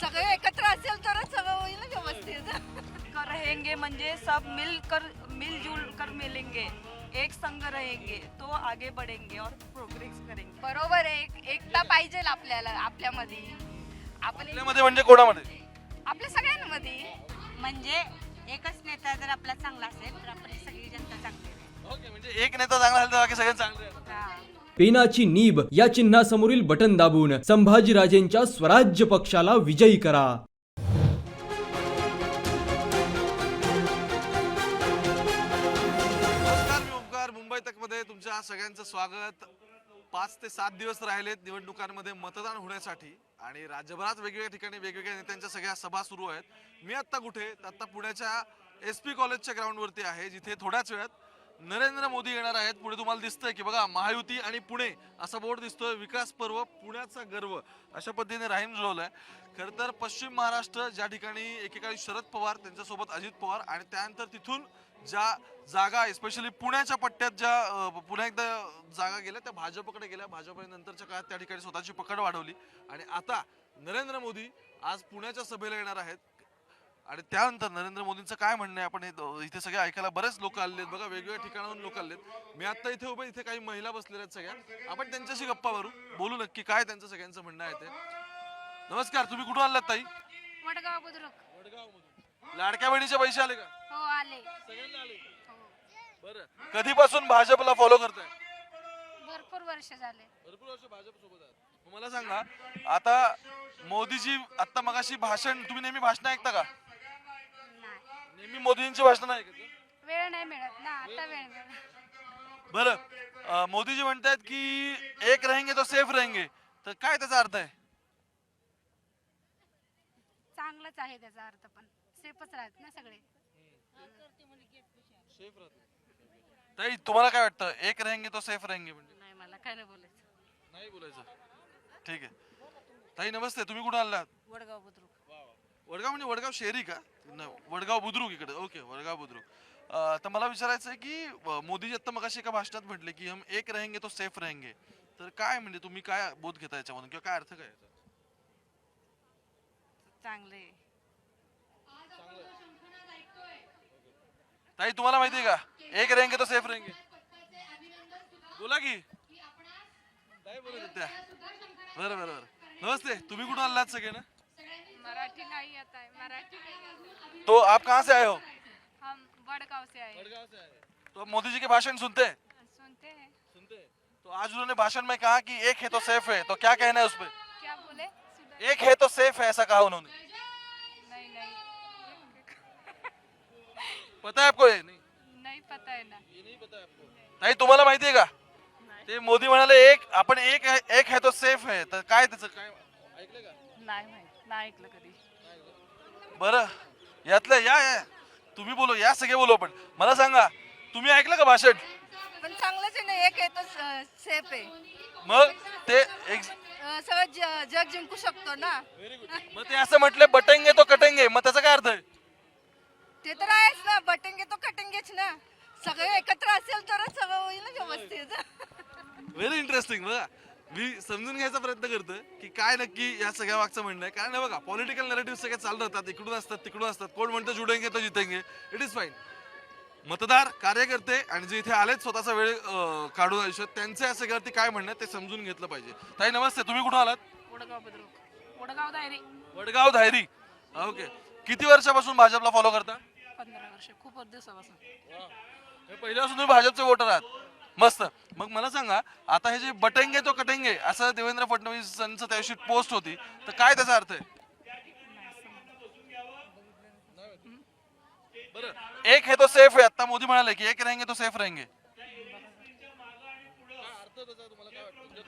सगळे एकत्र असेल तरच सगळं होईल ना व्यवस्थित. कर रहेंगे म्हणजे सब मिलकर मिलजुल कर मिलेंगे. एक संग रहेंगे तो आगे बढ़ेंगे और प्रोग्रेस करेंगे. बरोबर आहे. एक- एकता पाहिजे आपल्याला आपल्यामध्ये. आपण एक- आपल्यामध्ये म्हणजे कोणामध्ये? आपल्या सगळ्यांमध्ये. म्हणजे एकच नेता जर आपला चांगला असेल तर आपली सगळी जनता चांगली ओके म्हणजे एक नेता चांगला झाला तर बाकी सगळे चांगले. पेनाची नीब या चिन्हासमोरील बटन दाबून संभाजीराजेंच्या स्वराज्य पक्षाला विजयी करा. मुंबई तकमध्ये तुमच्या सगळ्यांचं स्वागत. पाच ते सात दिवस राहिलेत निवडणुकांमध्ये मतदान होण्यासाठी आणि राज्यभरात वेगवेगळ्या ठिकाणी वेगवेगळ्या नेत्यांच्या सगळ्या सभा सुरू आहेत. मी आत्ता कुठे? आत्ता पुण्याच्या एस पी कॉलेजच्या ग्राउंडवरती आहे जिथे थोड्याच वेळात नरेंद्र मोदी येणार आहेत. पुढे तुम्हाला दिसतंय की बघा महायुती आणि पुणे असा बोर्ड दिसतोय. विकास पर्व पुण्याचा गर्व. अशा पद्धतीने राहीम जुळवलाय. खरं तर पश्चिम महाराष्ट्र ज्या ठिकाणी एकेकाळी शरद पवार त्यांच्यासोबत अजित पवार आणि त्यानंतर तिथून ज्या जागा एस्पेशली पुण्याच्या पट्ट्यात ज्या पुन्हा एकदा जागा गेल्या त्या भाजपकडे गेल्या. भाजपने नंतरच्या काळात त्या ठिकाणी स्वतःची पकड वाढवली. आणि आता नरेंद्र मोदी आज पुण्याच्या सभेला येणार आहेत. आणि त्यानंतर नरेंद्र मोदींचं काय म्हणणं आहे? आपण हे इथे सगळे ऐकायला बरेच लोक आलेले आहेत. बघा वेगवेगळ्या ठिकाणाहून लोक आले आहेत मी आता इथे उभे इथे काही महिला बसलेल्या आहेत सगळ्या. आपण त्यांच्याशी गप्पा मारू. बोलू नक्की काय त्यांचं सगळ्यांचं म्हणणं आहे ते. नमस्कार तुम्ही कुठून आलात ताई? वडगाव बुद्रुक. लाडक्या बहिणीचे पैसे आले का? हो आले. सगळ्यांना आले बरं. कधीपासून भाजपला फॉलो करताय? भरपूर वर्ष झाले. भरपूर वर्ष भाजप सोबत आहात. मला सांगा आता मोदीजी आता मगाशी भाषण तुम्ही नेहमी भाषण ऐकता का? नेहमी मोदींची भाषण ऐकत का? वेळ नाही मिळत ना आता वेळ मिळत. बरं अं, मोदीजी म्हणतायत की एक रहेंगे तो सेफ रहेंगे. तर काय त्याचा अर्थ आहे? चांगलंच आहे त्याचा अर्थ पण. सेफच राहत ना सगळे. ताई तुम्हाला काय वाटतं? एक रहेंगे तो सेफ रहेंगे म्हणजे? नाही मला काय नाही बोलायचं. नाही बोलायचं. ठीक आहे. ताई नमस्ते. तुम्ही कुठं आलात? वडगाव बुद्रुक. वडगाव म्हणजे वडगाव शहरी का? नाही, वडगाव बुद्रुक इकडे. ओके वडगाव बुद्रुक. अं, तर मला विचारायचं आहे की मोदीजी आता मग एका भाषणात म्हटले की हम एक रहेंगे तो सेफ रहेंगे. तर काय म्हणजे तुम्ही काय बोध घेता याच्यामधून? किंवा काय अर्थ काय याचा? चांगले. ताई तुम्हाला माहिती आहे का? एक रहेंगे तो सेफ रहेंगे. बोला की. बोलत होत्या बरं बरं बरं. नमस्ते. तुम्ही कुठून आलात सगळे ना? मराठी नाही आता है मराठी तो आप कहाँ से आए हो? हम वडगाव से आए वडगाव से आए तो आप मोदी जी के भाषण सुनते हैं? सुनते हैं। सुनते हैं। तो आज उन्होंने भाषण में कहा कि एक है तो सेफ है तो क्या कहना है उस पर क्या बोले? एक है तो सेफ है ऐसा कहा उन्होंने। नहीं नहीं। पता है आपको ये? नहीं। नहीं पता है ना। ये नहीं पता है आपको। ताई तुम्हाला माहिती आहे का ते मोदी म्हणाले एक आपण एक है एक है तो सेफ है. तर काय त्याचं? काय ऐकलं का? नाही माहीत. नाही ऐकलं कधी. बरं यातलं या या. तुम्ही बोलो या सगळे बोलो आपण. मला सांगा तुम्ही ऐकलं का भाषण? पण चांगलंच आहे ना एक आहे तो सेफ आहे. मग ते एक अं, सगळं ज- जग जिंकू शकतो ना. मग ते असं म्हटले बटेंगे तो कटेंगे. मग त्याचा काय अर्थ आहे? ते तर आहेच ना बटेंगे तो कटेंगेच ना. सगळे एकत्र असेल तरच सगळं होईल ना व्यवस्थित. व्हेरी इंटरेस्टिंग बघा. मी समजून घ्यायचा प्रयत्न करतो की काय नक्की या सगळ्या मागचं म्हणणं आहे. कारण हे बघा पॉलिटिकल नरेटिव्ह सगळे चालू राहतात इकडून असतात तिकडून असतात. कोण म्हणतं जुडेंगे तर जितेंगे? इट इज फाईन मतदार कार्यकर्ते आणि जे इथे आलेत स्वतःचा वेळ अं, काढून आयुष्यात त्यांचे या सगळ्यावरती काय म्हणणं आहे ते समजून घेतलं पाहिजे. ताई नमस्ते. तुम्ही कुठून आलात? वडगाव बुद्रुक. वडगाव दायरी. वडगाव धायरी ओके. किती वर्षापासून भाजपला फॉलो करता? पंधरा वर्ष. खूप दिवसापासून. पहिल्यापासून तुम्ही भाजपचे वोटर आहात. मस्त. मग मला सांगा आता हे जे बटेंगे तो कटेंगे असं देवेंद्र फडणवीसांचं त्या दिवशी पोस्ट होती तर काय त्याचा अर्थ आहे? बरं. एक है तो सेफ आहे. आता मोदी म्हणाले की एक रहेंगे तो सेफ रहेंगे.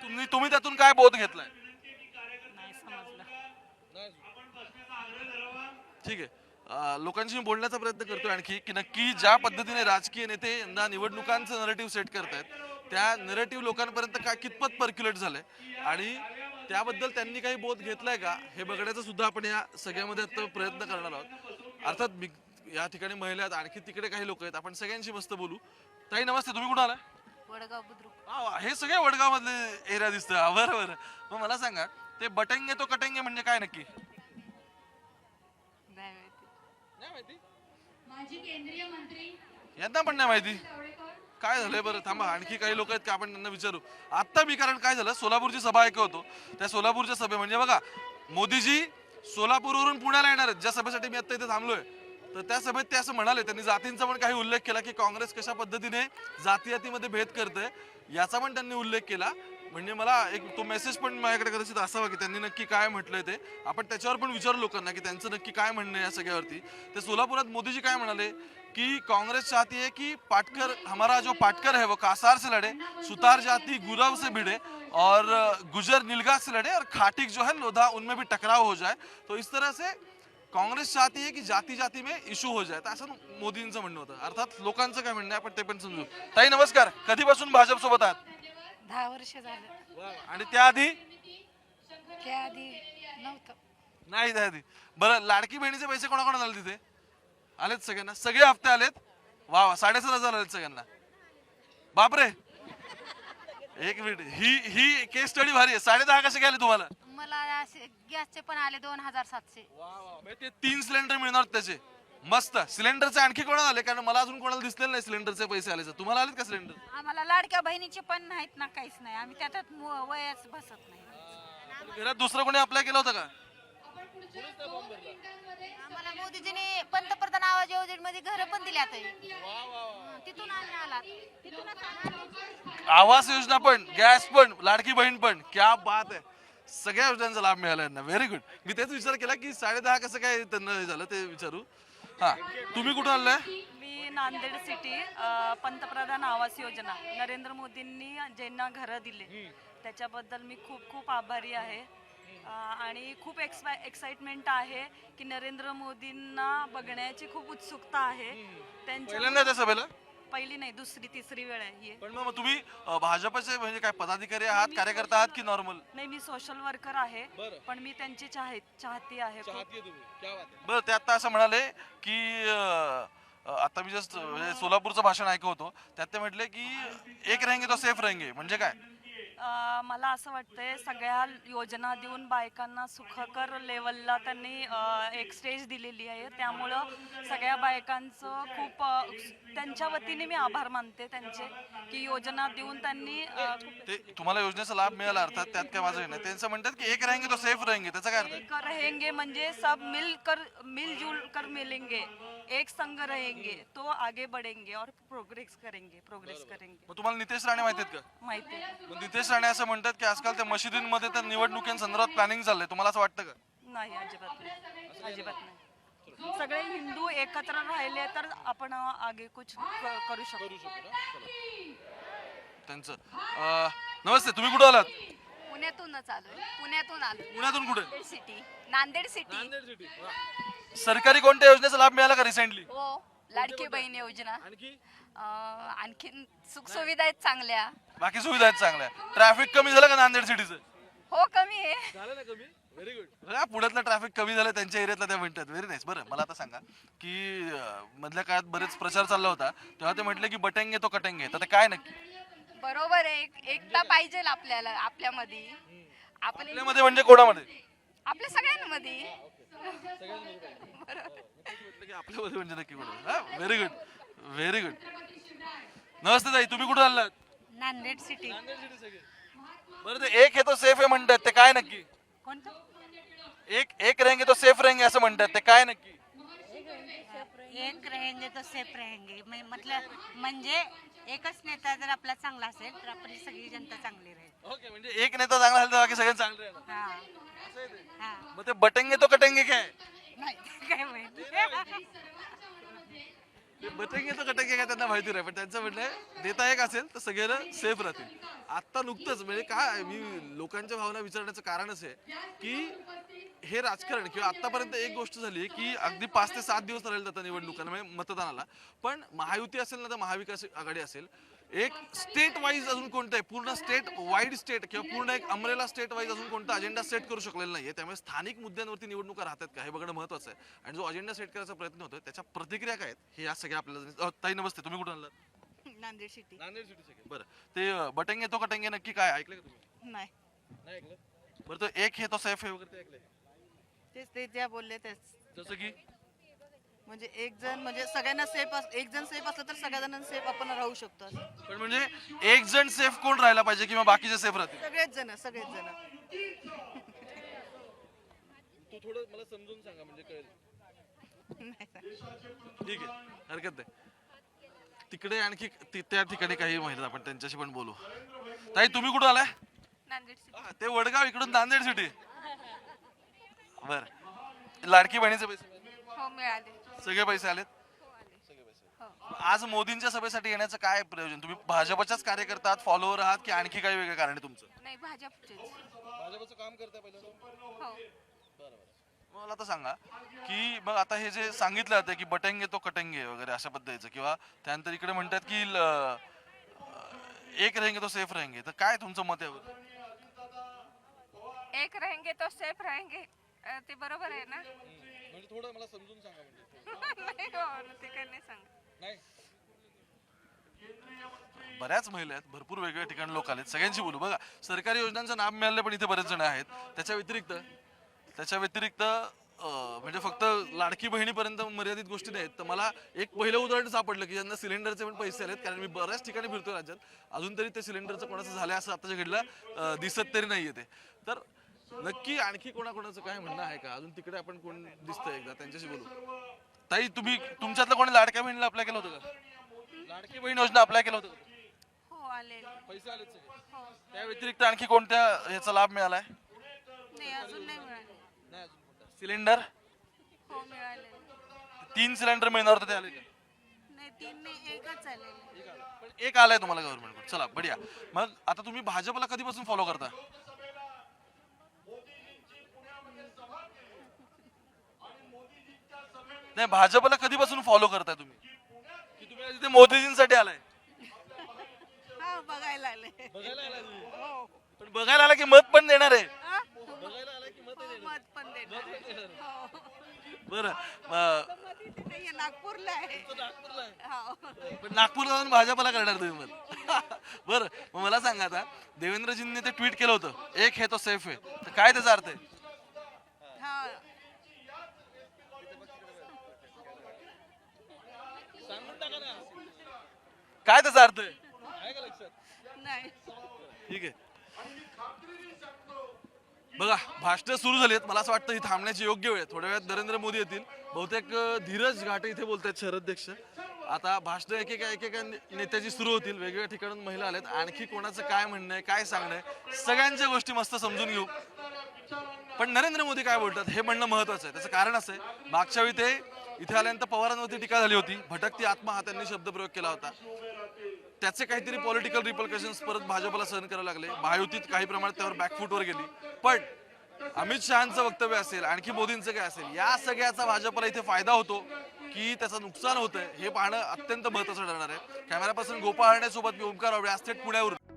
तुम्ही तुम्ही त्यातून काय बोध घेतलाय? नाही समजलं. ठीक आहे. लोकांशी मी बोलण्याचा प्रयत्न करतोय आणखी की नक्की ज्या पद्धतीने राजकीय नेते यंदा निवडणुकांचं नरेटिव्ह सेट करतायत त्या नरेटिव्ह लोकांपर्यंत काय कितपत पर्क्युलेट झालंय? आणि त्याबद्दल त्यांनी काही बोध घेतलाय का? हे बघण्याचा सुद्धा आपण या सगळ्यामध्ये आता प्रयत्न करणार आहोत. अर्थात मी या ठिकाणी महिला आहेत आणखी तिकडे काही लोक आहेत. आपण सगळ्यांशी मस्त बोलू. ताई नमस्ते. तुम्ही कुठं आला वडगाव बुद्रुक. हे सगळे वडगाव मधले एरिया दिसतं बरं बरं. मग मला सांगा ते बटंगे तो कटंगे म्हणजे काय नक्की? यांना पण नाही माहिती. काय झालंय बरं? थांबा आणखी काही लोक आहेत का? आपण त्यांना विचारू. आता मी कारण काय झालं? सोलापूरची सभा ऐकत होतो त्या सोलापूरच्या सभे म्हणजे बघा मोदीजी सोलापूरवरून पुण्याला येणार आहेत. ज्या सभेसाठी मी आता इथे थांबलोय. तर त्या सभेत ते असं म्हणाले त्यांनी जातींचा पण काही उल्लेख केला की काँग्रेस कशा पद्धतीने जाती जातीमध्ये भेद करते याचा पण त्यांनी उल्लेख केला. म्हणजे मला एक तो मेसेज पण माझ्याकडे कदाचित असावा की त्यांनी नक्की काय म्हटलंय ते. आपण त्याच्यावर पण विचारू लोकांना की त्यांचं नक्की काय म्हणणं आहे या सगळ्यावरती. ते सोलापुरात मोदीजी काय म्हणाले? कि कांग्रेस चाहती है कि पाटकर हमारा जो पाटकर है वो कासार से लड़े सुतार जाति गुरव से भिड़े और गुजर नीलगा से लड़े और खाटिक जो है लोधा उनमें भी टकराव हो जाए। तो इस तरह से काँग्रेस चाहती है की जाती जाती में इशू हो जाए। तर असं मोदींचं म्हणणं होतं. अर्थात लोकांचं काय म्हणणं आहे? आपण ते पण समजू. ताई नमस्कार. कधीपासून भाजप सोबत आहात? दहा वर्ष झालं. आणि त्याआधी? त्याआधी नव्हतं. नाही त्याआधी. बरं लाडकी बहिणीचे पैसे कोणाकोणाला आले तिथे? आलेत सगळ्यांना. सगळे हप्ते आलेत? वा वा. साडेसात हजार आलेत सगळ्यांना. बापरे. एक मिनिट. ही ही केस स्टडी भारी आहे. साडे दहा कसे गेले तुम्हाला? मला असे गॅसचे पण आले दोन हजार सातशे. म्हणजे ते तीन सिलेंडर मिळणार त्याचे. मस्त. सिलेंडरचे आणखी कोणाला आले? कारण मला अजून कोणाला दिसलेलं नाही सिलेंडरचे पैसे आले तुम्हाला आलेत का सिलेंडर? आम्हाला लाडक्या बहिणीचे पण नाहीत ना काहीच नाही. आम्ही त्याच्यात मु- वयच बसत नाही. घरात दुसरं कोणी अप्लाय केलं होतं का? आम्हाला मोदीजीने पंतप्रधान आवाज योजनेमध्ये घर पण दिल्यात तिथून आम्ही आला तिथूनच आम्ही आवास योजना पण गॅस पण लाडकी बहीण पण. क्या बात आहे. सगळ्या योजनांचा लाभ मिळाला यांना व्हेरी गुड मी तेच विचार केला की साडे दहा कसं काय त्यांना हे झालं ते विचारू? हा. तुम्ही कुठं आलाय? मी नांदेड सिटी अ, पंतप्रधान आवास योजना. नरेंद्र मोदींनी ज्यांना घरं दिले त्याच्याबद्दल मी खूप खूप आभारी आहे. अ, आणि खूप एक्सपाय एक्साइटमेंट आहे की नरेंद्र मोदींना बघण्याची खूप उत्सुकता आहे. त्यांच्या पहिल्यांदा त्या सभेला? पहिली नाही दुसरी तिसरी वेळ आहे ही. पण मग तुम्ही अं, भाजपचे म्हणजे काय पदाधिकारी आहात कार्यकर्ता आहात की नॉर्मल नाही मी सोशल वर्कर आहे पण मी त्यांची चाह चाहती आहे खूप. बरं ते आता असं म्हणाले की अं, अं, आता मी जस्ट म्हणजे सोलापूरचं भाषण ऐकत होतो. त्यात ते म्हटले की एक रहेंगे तो सेफ रहेंगे. म्हणजे काय? मला असं वाटतंय सगळ्या योजना देऊन बायकांना सुखकर लेवलला त्यांनी एक स्टेज दिलेली आहे. त्यामुळं सगळ्या बायकांचं खूप त्यांच्या वतीने मी आभार मानते त्यांचे की योजना देऊन त्यांनी ते तुम्हाला योजनेचा लाभ मिळाला अर्थात त्यात काय माझं हे नाही. त्यांचं म्हणतात की एक रहेंगे तो सेफ रहेंगे त्याचा काय अर्थ? आहे? एक रहेंगे म्हणजे सब मिलकर मिलजुल कर मिलेंगे एक संग रहेंगे तो आगे बढ़ेंगे और प्रोग्रेस करेंगे प्रोग्रेस करेंगे. मग तुम्हाला नितेश राणे माहिती आहेत का? माहिती. आहे मग नितेश राणे असं म्हणतात की आजकाल त्या मशिदींमध्ये तर निवडणुकींसंदर्भात प्लॅनिंग चाललंय. तुम्हाला असं वाटतं का? नाही अजिबात नाही. अजिबात नाही. सगळे हिंदू एकत्र राहिले तर आपण आगे कुछ क- करू शकतो. त्यांचं अं, नमस्ते तुम्ही कुठं आलात? पुण्यातूनच आलोय. पुण्यातून आलो पुण्यातून कुठे? सिटी नांदेड सिटी सरकारी कोणत्या योजनेचा लाभ मिळाला का रिसेंटली हो लाडकी बहीण योजना. आणखी? अं, आणखीन सुखसुविधा आहेत चांगल्या. बाकी सुविधा आहेत चांगल्या. ट्रॅफिक कमी झालं का नांदेड सिटीचं हो कमी आहे. झालं ना कमी? व्हेरी गुड पुण्यातलं ट्रॅफिक कमी झालं त्यांच्या एरियातला त्या म्हणतात व्हेरी नाईस बरं मला आता सांगा की अं, मधल्या काळात बरेच प्रचार चालला होता. तेव्हा ते म्हटले की बटंगे तो कटंगे तर ते काय नक्की? बरोबर आहे. एक- एकता पाहिजे आपल्याला आपल्यामध्ये. आपण आपल्यामध्ये म्हणजे कोणामध्ये? आपल्या सगळ्यांमध्ये. आपल्यामध्ये म्हणजे नक्की कोणा व्हेरी गुड व्हेरी गुड नमस्ते ताई तुम्ही कुठं आलात नांदेड सिटी बरं ते एक हे तो सेफ आहे म्हणतात ते काय नक्की? कोणतं? एक एक रहेंगे तो सेफ रहेंगे असं म्हणतात ते काय नक्की? एक रहेंगे तो सेफ रहेंगे म- मतलब म्हणजे एकच नेता जर आपला चांगला असेल तर आपली सगळी जनता चांगली राहील. ओके म्हणजे एक नेता चांगला झाला तर बाकी सगळे चांगले राहणार. हा. हा. मग ते बटंगे तो कटंगे काय? नाही काय माहिती. ते बटंगे आहे का त्यांना माहिती नाही पण त्यांचं म्हणणं आहे देता एक असेल तर सगळे सेफ राहतील. आता नुकतंच म्हणजे काय मी लोकांच्या भावना विचारण्याचं कारणच आहे की हे राजकारण किंवा आतापर्यंत एक गोष्ट झाली की अगदी पाच ते सात दिवस राहिले जातात निवडणुकांना म्हणजे मतदानाला. पण महायुती असेल ना तर महाविकास आघाडी असेल. एक स्टेट वाईज अजून कोणतं आहे? पूर्ण स्टेट वाईड स्टेट किंवा पूर्ण एक अमरेला स्टेट वाईज अजून कोणता अजेंडा सेट करू शकलेला नाहीये. त्यामुळे स्थानिक मुद्द्यांवरती निवडणुका राहतात का? हे बघणं महत्वाचं आहे. आणि जो अजेंडा सेट करायचा प्रयत्न होतोय त्याच्या प्रतिक्रिया काय आहेत? हे या सगळ्या आपल्याला ताई नमस्ते. तुम्ही कुठून आलात? नांदेड सिटी नांदेड सिटी बरं. ते बटंगे तो कटंगे नक्की काय? ऐकलं का तुम्ही? नाही. नाही ऐकलं? बरं तो एक हे तो सेफ आहे वगैरे ते ऐकलंय? तेच ते ज्या बोलले तेच. जसं की? म्हणजे एक जण म्हणजे सगळ्यांना सेफ एक जण सेफ असलं तर सगळ्या जणांना सेफ आपण राहू शकतो असं. पण म्हणजे एक जण सेफ कोण राहायला पाहिजे किंवा बाकीचे सेफ राहतील? सगळेच जण सगळेच जण. तू थोडं मला समजून सांगा म्हणजे कळेल. ठीक आहे हरकत नाही. तिकडे आणखी ति- त्या ठिकाणी काही महिला आपण त्यांच्याशी पण बोलू. ताई तुम्ही कुठं आलाय? नांदेड हा, ते वडगाव इकडून नांदेड सिटी बर. लाडकी बहिणीचे पैसे हो मिळाले. सगळे पैसे आलेत? सगळे पैसे. आज मोदींच्या सभेसाठी येण्याचं काय प्रयोजन? तुम्ही भाजपच्याच कार्यकर्ता आहात फॉलोअर आहात की आणखी काही वेगळं कारण आहे तुमचं? नाही भाजपचं काम पहिलं हो. मला आता सांगा की मग आता हे जे सांगितलं जातं की बटंगे तो कटंगे वगैरे अशा पद्धतीचं किंवा त्यानंतर इकडे म्हणतात की ल- एक रहेंगे तो सेफ रहेंगे. तर काय तुमचं मत आहे यावर? एक रहेंगे तो सेफ रहेंगे. अ, ते बरोबर आहे ना? म्हणजे थोडं मला समजून सांगा म्हणजे. नाही. ते काही नाही सांगत बऱ्याच महिला आहेत भरपूर वेगवेगळ्या ठिकाणी लोक आलेत सगळ्यांशी बोलू. बघा सरकारी योजनांचं नाम मिळालं पण इथे बरेच जण आहेत. त्याच्या व्यतिरिक्त त्याच्या व्यतिरिक्त अं, म्हणजे फक्त लाडकी बहिणीपर्यंत मर्यादित गोष्टी नाहीत. तर मला एक पहिलं उदाहरण सापडलं की ज्यांना सिलेंडरचे पण पैसे आलेत कारण मी बऱ्याच ठिकाणी फिरतो राज्यात. अजून तरी ते सिलेंडरचं कोणाचं झालं असं आताच्या घडलं अं, दिसत तरी नाहीये ते. तर नक्की आणखी कोणाकोणाचं काय म्हणणं आहे का? अजून तिकडे आपण कोण दिसतंय एकदा? त्यांच्याशी बोलू. ताई तुम्ही तुमच्यातलं कोणी लाडक्या बहिणीला अप्लाय केलं होतं का? लाडकी बहीण योजना अप्लाय केलं होतं का? हो आले पैसे आलेत सगळे त्या व्यतिरिक्त आणखी कोणत्या याचा लाभ मिळालाय? नाही अजून नाही मिळाले. सिलेंडर? हो मिळाले तीन सिलेंडर मिळणार होते ते आले का? नाही तीन नाही एकच आलेले. पण एक आलाय तुम्हाला गव्हर्नमेंट चला बढिया. मग आता तुम्ही भाजपला कधीपासून फॉलो करता? नाही भाजपला कधीपासून फॉलो करताय तुम्ही? की तुम्ही आज इथे मोदीजींसाठी आलाय? हा बघायला आले. बघायला आलाय तुम्ही? पण बघायला आला की मत पण देणार आहे. हा? बघायला आला की मत हो, मत पण देणार हो. बरं मग मत इथे नाहीये नागपूरला आहे? हो. पण नागपूरला जाऊन भाजपला करणार तुम्ही मत. बरं मग मला सांगा आता देवेंद्रजींनी ते ट्विट केलं होतं. एक हे तो सेफ आहे. तर काय त्याचा अर्थ आहे हा काय त्याचा अर्थ आहे? आहे का लक्षात नाही. ठीक आहे. बघा भाषणं सुरू झाली आहेत मला असं वाटतं ही थांबण्याची योग्य वेळ थोड्या वेळात नरेंद्र मोदी येतील. बहुतेक धीरज घाटे इथे बोलतायत शहराध्यक्ष आता भाषणं एकेका एकेका नेत्याची सुरू होतील. वेगवेगळ्या ठिकाणून महिला आल्यात. आणखी कोणाचं काय म्हणणं आहे काय सांगणं आहे सगळ्यांच्या गोष्टी मस्त समजून घेऊ. पण नरेंद्र मोदी काय बोलतात हे म्हणणं महत्वाचं आहे. त्याचं कारण असं आहे मागच्या वेळी ते इथे आल्यानंतर पवारांवरती टीका झाली होती. भटकती आत्मा हा त्यांनी शब्दप्रयोग केला होता. त्याचे काहीतरी पॉलिटिकल रिपल्केशन परत भाजपला सहन करायला लागले. महायुतीत काही प्रमाणात त्यावर बॅकफूटवर गेली. पण अमित शहाचं वक्तव्य असेल आणखी मोदींचं काय असेल या सगळ्याचा भाजपला इथे फायदा होतो की त्याचं नुकसान होतंय हे पाहणं अत्यंत महत्वाचं ठरणार आहे. कॅमेरापासून गोपाळ हरण्यासोबत मी ओमकार आवडे आज थेट पुण्यावरून.